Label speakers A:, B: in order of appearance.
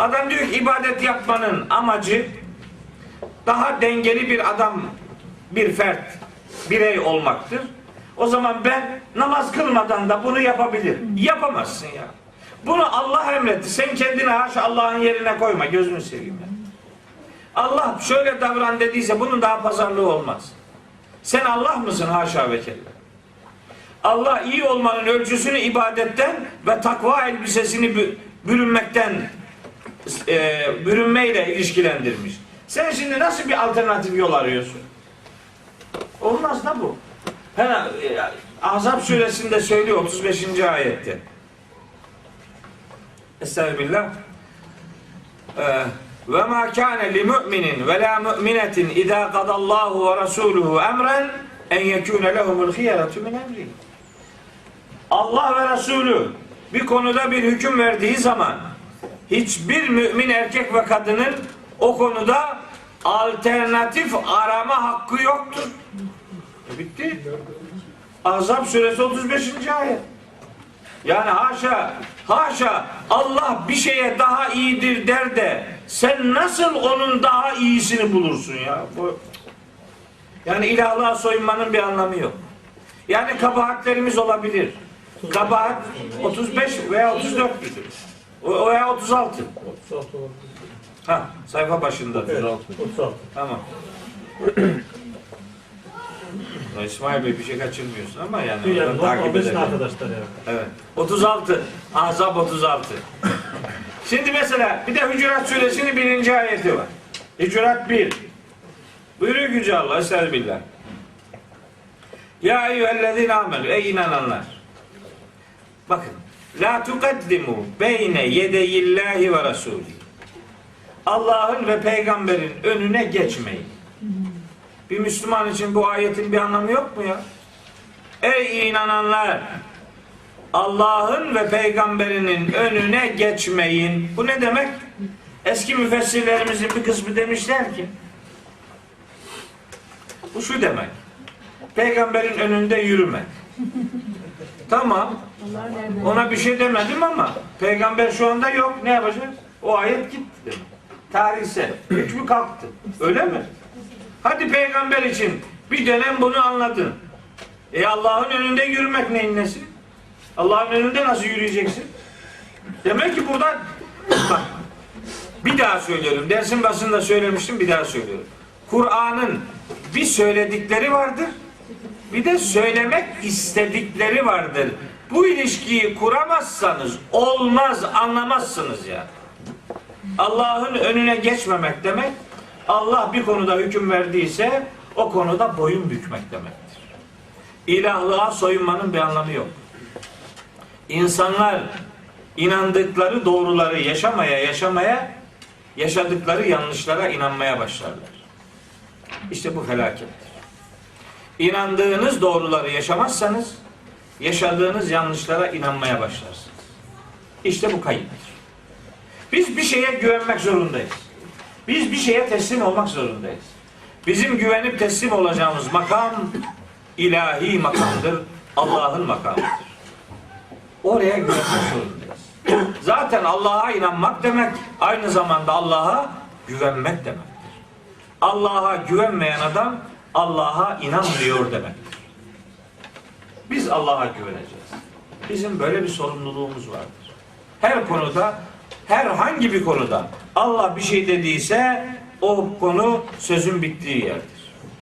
A: Adam diyor ki ibadet yapmanın amacı daha dengeli bir adam, bir fert, birey olmaktır. O zaman ben namaz kılmadan da bunu yapabilirim. Yapamazsın ya. Bunu Allah emretti. Sen kendini haşa Allah'ın yerine koyma. Gözünü seveyim ya. Allah şöyle davran dediyse bunun daha pazarlığı olmaz. Sen Allah mısın haşa ve kella? Allah iyi olmanın ölçüsünü ibadetten ve takva elbisesini bü- bürünmekten e, bürünmeyle ilişkilendirmiş. Sen şimdi nasıl bir alternatif yol arıyorsun? Olmaz da bu. Hani e, Ahzab suresinde söylüyor 35. ayette. Estağfirullah. Ee, ve ma kana li mu'minin ve la mu'minetin iza qadallahu ve rasuluhu emren en yekuna lehumul khiyaratu min emri. Allah ve Resulü bir konuda bir hüküm verdiği zaman hiçbir mümin erkek ve kadının o konuda alternatif arama hakkı yoktur. E bitti. Azap suresi 35. ayet. Yani haşa, haşa Allah bir şeye daha iyidir der de sen nasıl onun daha iyisini bulursun ya? Bu, yani ilahlığa soyunmanın bir anlamı yok. Yani kabahatlerimiz olabilir. Kabahat 35 veya 34 müdür? O- Veya 36.
B: 36 olabilir.
A: Ha, sayfa başında.
B: Evet, 36.
A: Tamam. Ya İsmail Bey bir şey kaçırmıyorsun ama yani,
B: Yani
A: takip edelim.
B: arkadaşlar ya.
A: Evet. 36. Ahzab 36. Şimdi mesela bir de Hücurat Suresinin birinci ayeti var. Hücurat 1. Buyuruyor Yüce Allah. Estağfirullah. Ya eyyühellezine amelü. Ey inananlar. Bakın. La tukaddimu beyne yedeyillahi ve rasulü. Allah'ın ve peygamberin önüne geçmeyin. Bir Müslüman için bu ayetin bir anlamı yok mu ya? Ey inananlar! Allah'ın ve peygamberinin önüne geçmeyin. Bu ne demek? Eski müfessirlerimizin bir kısmı demişler ki bu şu demek. Peygamberin önünde yürümek. Tamam. Ona bir şey demedim ama peygamber şu anda yok. Ne yapacağız? O ayet gitti demek. Tarihsel. Hükmü kalktı. Öyle mi? Hadi peygamber için bir dönem bunu anladın. E Allah'ın önünde yürümek neyin nesi? Allah'ın önünde nasıl yürüyeceksin? Demek ki burada bak bir daha söylüyorum. Dersin başında söylemiştim bir daha söylüyorum. Kur'an'ın bir söyledikleri vardır. Bir de söylemek istedikleri vardır. Bu ilişkiyi kuramazsanız olmaz anlamazsınız ya. Allah'ın önüne geçmemek demek Allah bir konuda hüküm verdiyse o konuda boyun bükmek demektir. İlahlığa soyunmanın bir anlamı yok. İnsanlar inandıkları doğruları yaşamaya yaşamaya yaşadıkları yanlışlara inanmaya başlarlar. İşte bu felakettir. İnandığınız doğruları yaşamazsanız yaşadığınız yanlışlara inanmaya başlarsınız. İşte bu kayıptır. Biz bir şeye güvenmek zorundayız. Biz bir şeye teslim olmak zorundayız. Bizim güvenip teslim olacağımız makam ilahi makamdır. Allah'ın makamıdır. Oraya güvenmek zorundayız. Zaten Allah'a inanmak demek aynı zamanda Allah'a güvenmek demektir. Allah'a güvenmeyen adam Allah'a inanmıyor demektir. Biz Allah'a güveneceğiz. Bizim böyle bir sorumluluğumuz vardır. Her konuda, herhangi bir konuda Allah bir şey dediyse o konu sözün bittiği yerdir.